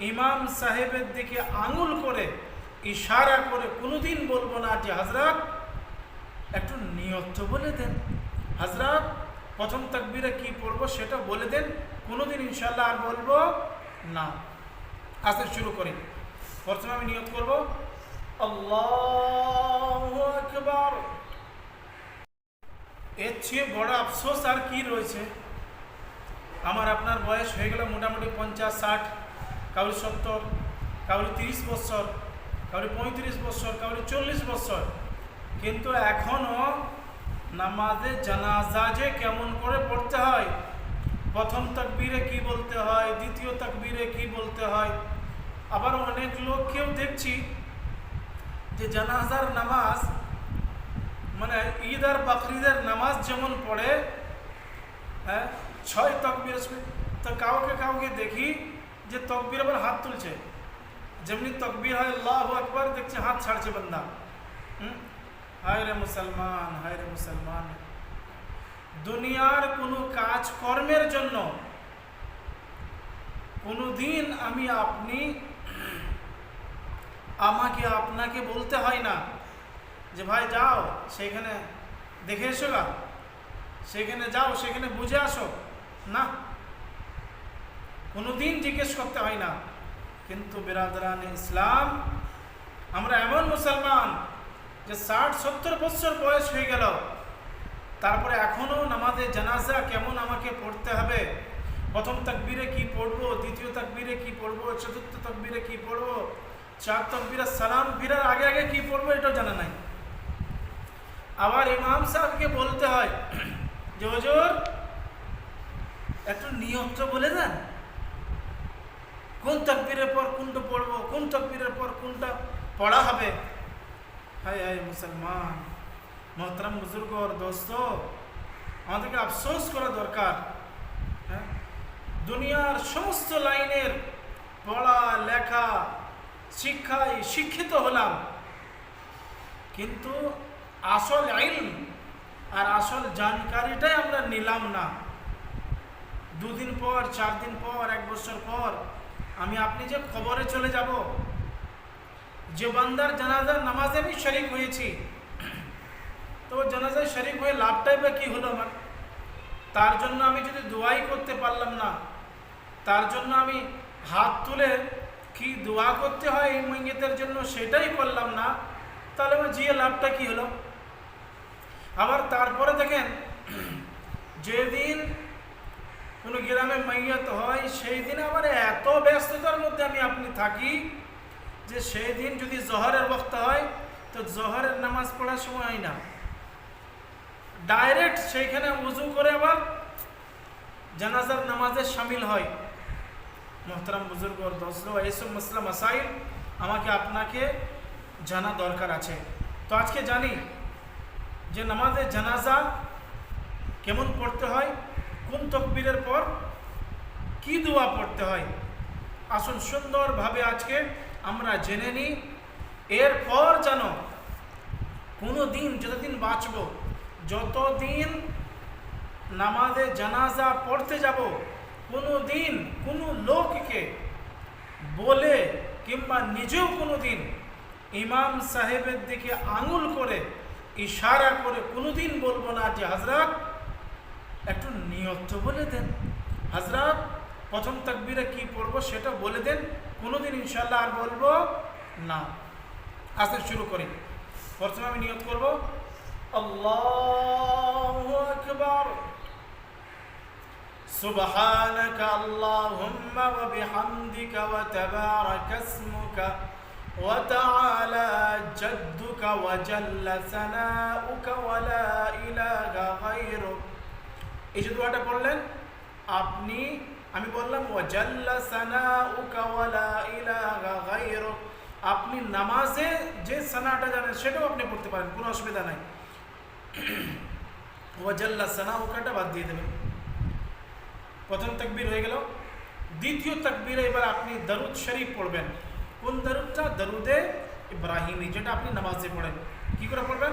ইমাম সাহেবের দিকে আঙুল করে ইশারা করে কোনোদিন বলব না যে হাজরাত একটু নিয়ত বলে দেন। হাজরাত প্রথম তাকবিরে কি পড়ব সেটা বলে দেন। কোনোদিন ইনশাল্লাহ আর বলব না। আসতে শুরু করি। প্রথমে আমি নিয়ত করব আকবার। এর চেয়ে বড় আফসোস আর কি রয়েছে? আমার আপনার বয়স হয়ে গেল মোটামুটি পঞ্চাশ, ষাট। কাউরি সত্তর, কাউরি তিরিশ বছর, কাউরি পঁয়ত্রিশ বছর, কাউরি চল্লিশ বছর। কিন্তু এখনও নামাজে জানাজা যে কেমন করে পড়তে হয়, প্রথম তাকবীরে কি বলতে হয়, দ্বিতীয় তাকবীরে কি বলতে হয়, আবার অনেক লোককেও দেখছি যে জানাজার নামাজ মানে ঈদ আর বাকরিদের নামাজ যেমন পড়ে হ্যাঁ ছয় তকবির তো কাউকে কাউকে দেখি যে তকবির আবার হাত তুলছে। যেমনি তকবির হয়, আল্লাহ আকবর, দেখছে হাত ছাড়ছে বন্দা। হুম? হায় রে মুসলমান, হায় রে মুসলমান। দুনিয়ার কোনো কাজ কর্মের জন্য কোনো দিন আমি আপনি, আমাকে আপনাকে বলতে হয় না। যে ভাই যাও, সেখানে দেখে এসো গা। সেখানে যাও, সেখানে বুঝে আসো। না কোনো দিন জিজ্ঞেস করতে হয় না। কিন্তু বেরাদরান ইসলাম, আমরা এমন মুসলমান যে ষাট, সত্তর বছর বয়স হয়ে গেল। তারপরে এখনও নামাজে জানাজা কেমন আমাকে পড়তে হবে? প্রথম তাকবীরে কি পড়ব? দ্বিতীয় তাকবীরে কি পড়ব? চতুর্থ তাকবীরে কি পড়ব? চার তকবীরে সালাম ফিরার আগে আগে কি পড়ব এটাও জানা নাই। আবার ইমাম সাহেবকে বলতে হয়, যে হজুর, একটু নিয়মটা বলে দেন। কোন তকবীরের পর কোনটা পড়ব, কোন তকবীরের পর কোনটা পড়া হবে? হায় হায় মুসলমান, মোহতরম বুজুর্গ, দোস্ত, আমাদেরকে আফসোস করা দরকার। হ্যাঁ? দুনিয়ার সমস্ত লাইনের পড়া, লেখা, শিক্ষায় শিক্ষিত হলাম। কিন্তু আসল আইন আর আসল জানকারিটাই আমরা নিলাম না। দুদিন পর চার দিন পর, এক বছর পর আমি আপনি যে খবরে চলে যাব, যে বান্দার জানাজার নামাজে আমি শরিক হয়েছি, তো জানাজায় শরিক হয়ে লাভটাই বা কী হলো আমার? তার জন্য আমি যদি দোয়াই করতে পারলাম না, তার জন্য আমি হাত তুলে কি দোয়া করতে হয় এই মঙ্গিতের জন্য সেটাই করলাম না, তাহলে আমার জিয়ে লাভটা কি হলো? আবার তারপরে দেখেন, যেদিন কোনো গ্রামে মাইয়াত হয়, সেই দিন আমার এত ব্যস্ততার মধ্যে আমি আপনি থাকি যে সেই দিন যদি জহরের বক্ত হয়, তো জহরের নামাজ পড়ার সময় হয় না। ডাইরেক্ট সেইখানে উজু করে আবার জানাজার নামাজে সামিল হয়। মোহতারাম বুজুর্গ দোসর এইসব মসলা মাসাইল আমাকে আপনাকে জানা দরকার আছে। তো আজকে জানি যে নামাজে জানাজা কেমন পড়তে হয় কোন তকবীরের পর কি দোয়া পড়তে হয়? আসুন সুন্দরভাবে আজকে আমরা জেনে নিই, এরপর যেন কোনো দিন যতদিন বাঁচব, যতদিন নামাজে জানাজা পড়তে যাব কোনো দিন কোনো লোককে বলে কিংবা নিজেও কোনো দিন ইমাম সাহেবের দিকে আঙুল করে ইশারা করে কোনোদিন বলব না যে হাজরাত একটু নিয়ত বলে দেন হাজরাত প্রথম তাকবিরে কি পড়বো সেটা বলে দেন কোনোদিন ইনশাল্লাহ আর বলবো না আসতে শুরু করি প্রথমে আমি নিয়ত করব আল্লাহ আকবার سبحانك اللهم وبحمدك وتبارك اسمك وتعالى جدك وجل ثناؤك ولا إله غيرك এই যে দোয়াটা পড়লেন, আপনি, আমি বললাম, ওয়াজাল্লা সানাউকা ওয়ালা ইলাহা গায়রুক আপনি নামাজে যে সানাটা জানেন, সেটাও আপনি পড়তে পারেন, কোনো অসুবিধা নাই। ওয়াজাল্লা সানাউকাটা বাদ দিয়ে দেবেন। প্রথম তাকবীর হয়ে গেল। দ্বিতীয় তাকবীরে এবার আপনি দরুদ শরীফ পড়বেন। কোন দরুদটা? দরুদে ইব্রাহিমী, যেটা আপনি নামাজে পড়েন। কি করে পড়বেন?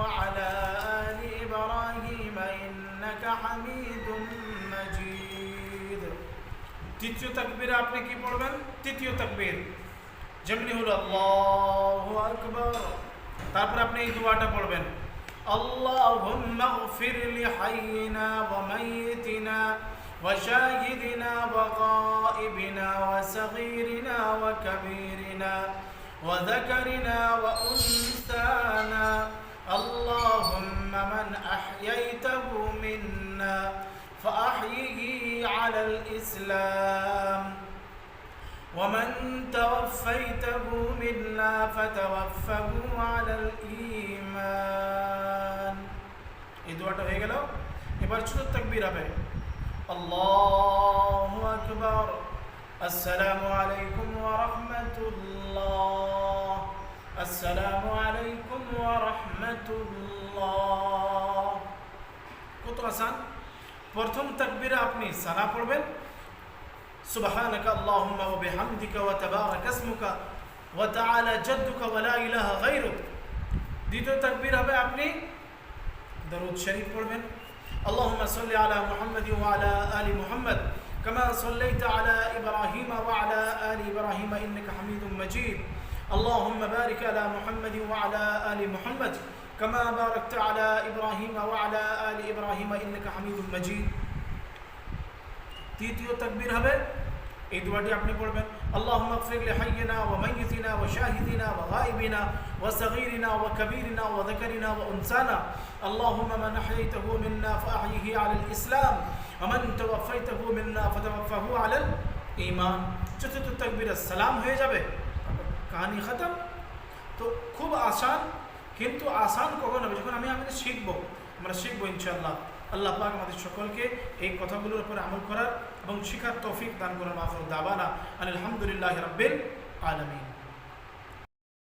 وعلى آل إبراهيم إنك حميد مجيد তৃতীয় তাকবীরে আপনি কি পড়বেন তৃতীয় তাকবীর যেমনি হলো আল্লাহু আকবার তারপর আপনি এই দোয়াটা পড়বেন اللهم اغفر لحينا وميتنا وشاهدنا وغائبنا وصغيرنا وكبيرنا وذكرنا وأنثانا اللهم من أحييته منا فأحيه على الإسلام ومن توفيته منا فتوفه على الإيمان এই দোয়াটা হয়ে গেল এবার ছোট তাকবীর হবে আল্লাহু আকবার আসসালামু আলাইকুম ওয়া রাহমাতুল্লাহ আসসালামু আলাইকুম ওয়া রাহমাতুল্লাহ কত আসান প্রথম তাকবীরে আপনি সানা পড়বেন سبحانك اللهم وبحمدك وتبارك اسمك وتعالى جدك ولا إله غيرك দ্বিতীয় তাকবীর হবে আপনি দরুদ শরীফ পড়বেন اللهم صل على محمد وعلى آل محمد كما صليت على إبراهيم وعلى آل إبراهيم إنك حميد مجيد اللهم بارك على محمد وعلى آل محمد كما باركت على إبراهيم وعلى آل إبراهيم إنك حميد مجيد তৃতীয় তাকবীর হবে এই দোয়াটি আপনি পড়বেন আল্লাহুম্মা ইগফির লিহাইয়িনা ওয়া মাইয়িতিনা ওয়া শাহিদিনা ওয়া গায়িবিনা ওয়া সাগীরিনা ওয়া কাবীরিনা ওয়া যাকারিনা ওয়া উনসানা আল্লাহুম্মা মান আহইতাহু মিন্না ফাআহইহি আলাল ইসলাম ওয়া মান তাওয়াফাইতাহু মিন্না ফাতাওয়াফাহু আলাল ঈমান চতুর্থ তাকবীরে সালাম হয়ে যাবে কাহিনী খাতাম। তো খুব আসান, কিন্তু আসান কখন হবে? যখন আমি আমাদের শিখব, আমরা শিখব ইনশাল্লাহ আল্লাহ পাক আমাদের সকলকে এই কথাগুলোর উপরে আমল করার এবং শিখার তৌফিক দান করার মাফর দাবানা আলহামদুলিল্লাহ রব্বিল আলামিন।